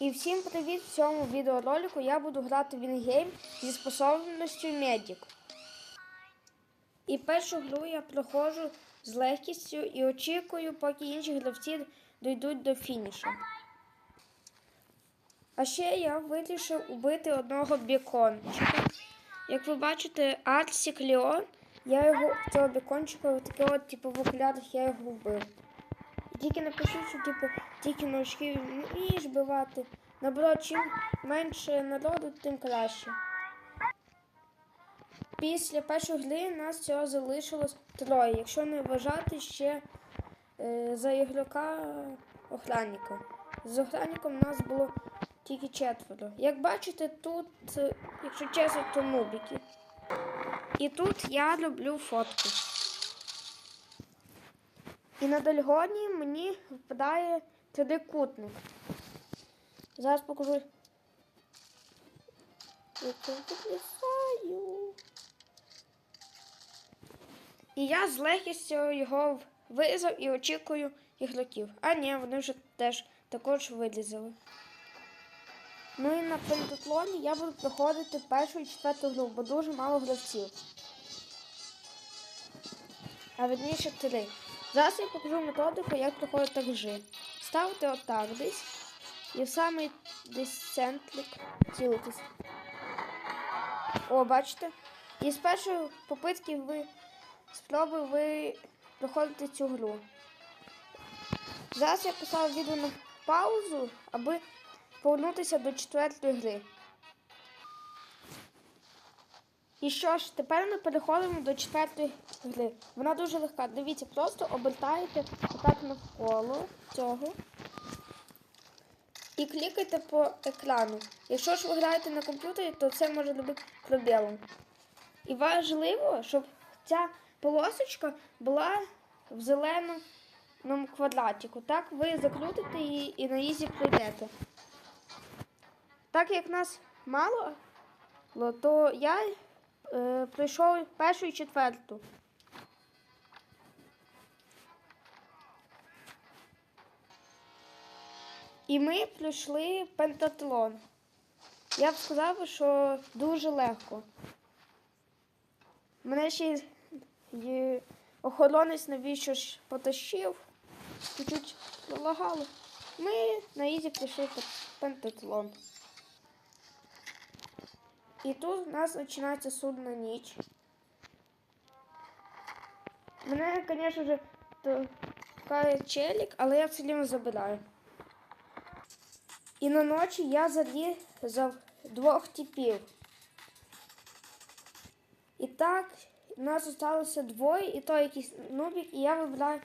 І всім привіт! В цьому відеоролику я буду грати в інгейм зі способністю Медик. І першу гру я проходжу з легкістю і очікую, поки інші гравці дійдуть до фінішу. А ще я вирішив убити одного бікончика. Як ви бачите, Арсік Леон, я його цього бікончика, таке от, типу, в окулярах я його вбив. Тільки напишіть, що типу, тільки новачки вмієш бивати. Наоборот, чим менше народу, тим краще. Після першої гри нас цього залишилось троє, якщо не вважати ще е, за ігрока охранника. З охранником нас було тільки четверо. Як бачите, тут, якщо чесно, то нубіки. І тут я люблю фотки. І на дальгоні впадає трикутник. Зараз покажу. Я підлісаю. І я з легкістю його вирізав і очікую ігроків. А ні, вони вже теж також вирізали. Ну і на пентатлоні я буду проходити першу і четверту гру, бо дуже мало гравців. А верніше три. Зараз я покажу методику, як проходити гри. Ставте отак десь і в самий десь центрик цілитись. О, бачите? І з першої попитки ви спробуй ви проходите цю гру. Зараз я поставив відео на паузу, аби повернутися до четвертої гри. І що ж, тепер ми переходимо до четвертої гри. Вона дуже легка. Дивіться, просто обертаєте отак навколо цього і клікайте по екрану. Якщо ж ви граєте на комп'ютері, то це може бути пробілом. І важливо, щоб ця полосочка була в зеленому квадратику. Так ви закрутите її і на ізі пройдете. Так як нас мало, то я е, пройшов першу і четверту. І ми пройшли пентатлон. Я б сказав, що дуже легко. Мене ще й- охоронець навіщо ж потащив, чуть-чуть пролагало. Ми на ізі прийшли пе- пентатлон. І тут у нас починається судна ніч. Мене, звісно ж, толкає челік, але я все рівно забираю. І на ночі я зарізав двох типів. І так, у нас залишилося двоє, і той якийсь нубік, і я вибираю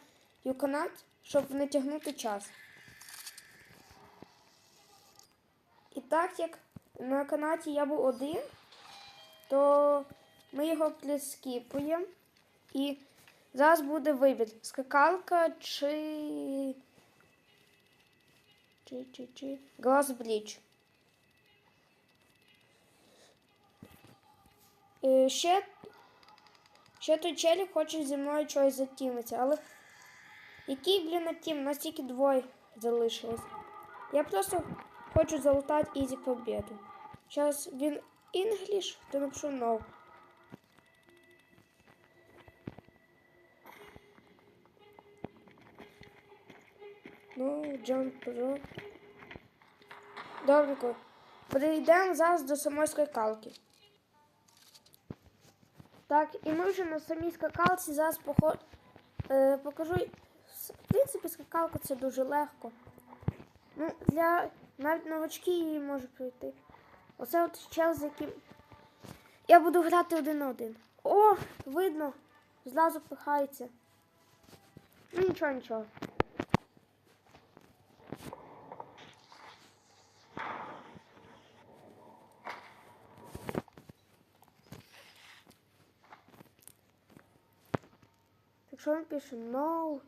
канат, щоб не тягнути час. І так як на канаті я був один, то ми його прискіпуємо. І зараз буде вибір: скакалка чи. Чи, чи, чи. Глаз Бріч. Е, Ще, ще той челік хоче зі мною чогось затімитися, але який, блін, тім? Нас тільки двоє залишилось. Я просто хочу залутати ізі победу. Зараз він English, то напишу no. Ну, Джон Про. Добренько. Перейдемо зараз до самої скакалки. Так, і ми вже на самій скакалці зараз поход... е, покажу. В принципі, скакалка це дуже легко. Ну, для навіть новачки її можуть пройти. Оце от чел, з яким. Я буду грати один один. О, видно, зразу пихається. Ну нічого, нічого. Так що він пише no,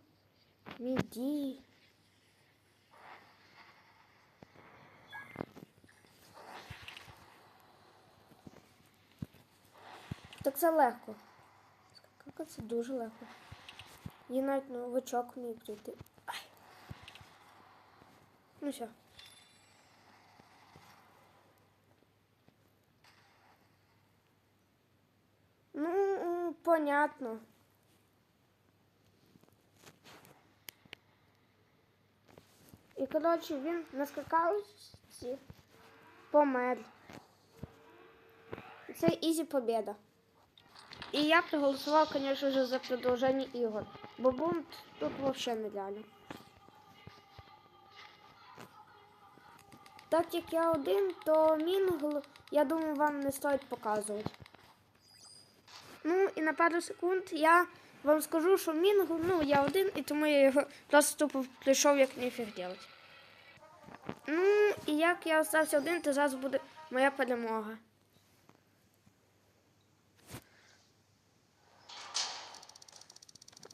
міді. Це легко. Скакалка це дуже легко. Є навіть новичок вміє прийти. Ай. Ну все. Ну, понятно. І, коротше, він наскакався скакалці помер. Це ізі Побіда. І я проголосував, звісно ж, за продовження ігор. Бо бунт тут взагалі не реально. Так як я один, то мінгл, я думаю, вам не стоїть показувати. Ну і на пару секунд я вам скажу, що мінгл, ну я один, і тому я його просто тупо прийшов як нефіг делать. Ну, і як я остався один, то зараз буде моя перемога.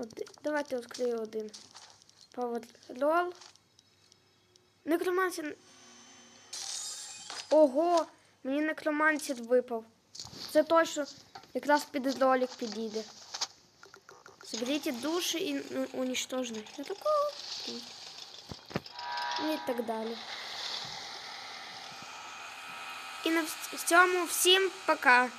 Один. Давайте відкрию один. Паверлол. Некромансір. Ого, мені некромансір випав. Це точно якраз під ролик підійде. Заберіть душі і ну, уничтожені. Я такого. І так далі. І на цьому всім пока.